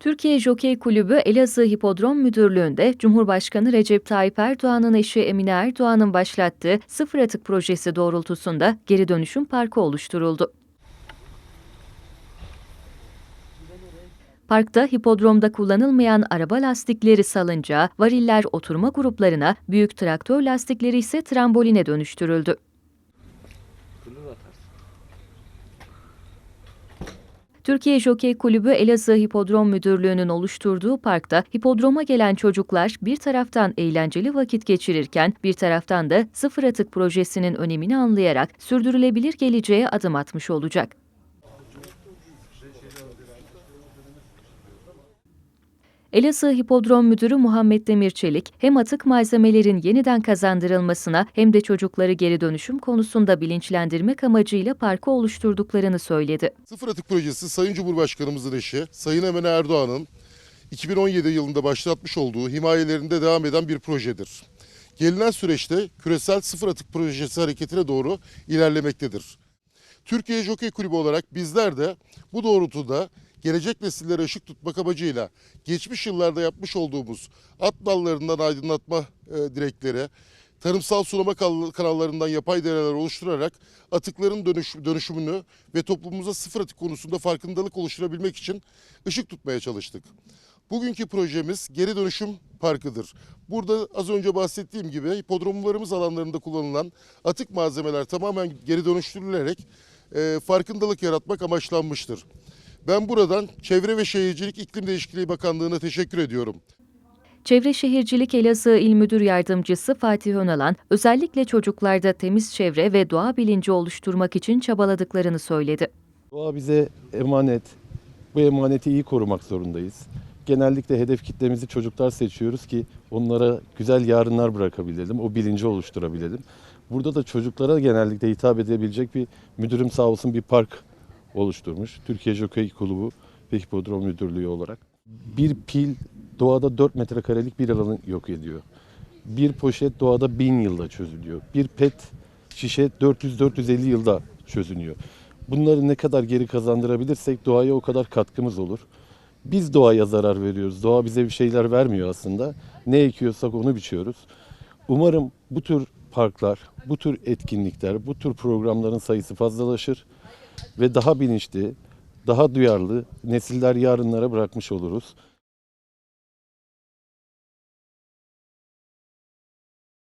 Türkiye Jokey Kulübü Elazığ Hipodrom Müdürlüğü'nde Cumhurbaşkanı Recep Tayyip Erdoğan'ın eşi Emine Erdoğan'ın başlattığı Sıfır Atık projesi doğrultusunda geri dönüşüm parkı oluşturuldu. Parkta hipodromda kullanılmayan araba lastikleri salıncağı, variller oturma gruplarına, büyük traktör lastikleri ise tramboline dönüştürüldü. Türkiye Jokey Kulübü Elazığ Hipodrom Müdürlüğü'nün oluşturduğu parkta hipodroma gelen çocuklar bir taraftan eğlenceli vakit geçirirken bir taraftan da sıfır atık projesinin önemini anlayarak sürdürülebilir geleceğe adım atmış olacak. Elazığ Hipodrom Müdürü Muhammed Demirçelik, hem atık malzemelerin yeniden kazandırılmasına hem de çocukları geri dönüşüm konusunda bilinçlendirmek amacıyla parkı oluşturduklarını söyledi. Sıfır Atık Projesi Sayın Cumhurbaşkanımızın eşi Sayın Emine Erdoğan'ın 2017 yılında başlatmış olduğu himayelerinde devam eden bir projedir. Gelinen süreçte küresel sıfır atık projesi hareketine doğru ilerlemektedir. Türkiye Jokey Kulübü olarak bizler de bu doğrultuda gelecek nesillere ışık tutmak amacıyla geçmiş yıllarda yapmış olduğumuz at dallarından aydınlatma e, direkleri, tarımsal sulama kanallarından yapay dereler oluşturarak atıkların dönüş, dönüşümünü ve toplumumuza sıfır atık konusunda farkındalık oluşturabilmek için ışık tutmaya çalıştık. Bugünkü projemiz geri dönüşüm parkıdır. Burada az önce bahsettiğim gibi hipodromlarımız alanlarında kullanılan atık malzemeler tamamen geri dönüştürülerek e, farkındalık yaratmak amaçlanmıştır. Ben buradan Çevre ve Şehircilik İklim Değişikliği Bakanlığı'na teşekkür ediyorum. Çevre Şehircilik Elazığ İl Müdür Yardımcısı Fatih Önalan, özellikle çocuklarda temiz çevre ve doğa bilinci oluşturmak için çabaladıklarını söyledi. Doğa bize emanet. Bu emaneti iyi korumak zorundayız. Genellikle hedef kitlemizi çocuklar seçiyoruz ki onlara güzel yarınlar bırakabilelim, o bilinci oluşturabilelim. Burada da çocuklara genellikle hitap edebilecek bir müdürüm sağ olsun bir park oluşturmuş. Türkiye Jokey Kulübü ve Hipodrom Müdürlüğü olarak. Bir pil doğada 4 metrekarelik bir alanı yok ediyor. Bir poşet doğada 1000 yılda çözülüyor. Bir pet şişe 400-450 yılda çözünüyor. Bunları ne kadar geri kazandırabilirsek doğaya o kadar katkımız olur. Biz doğaya zarar veriyoruz. Doğa bize bir şeyler vermiyor aslında. Ne ekiyorsak onu biçiyoruz. Umarım bu tür parklar, bu tür etkinlikler, bu tür programların sayısı fazlalaşır ve daha bilinçli, daha duyarlı nesiller yarınlara bırakmış oluruz.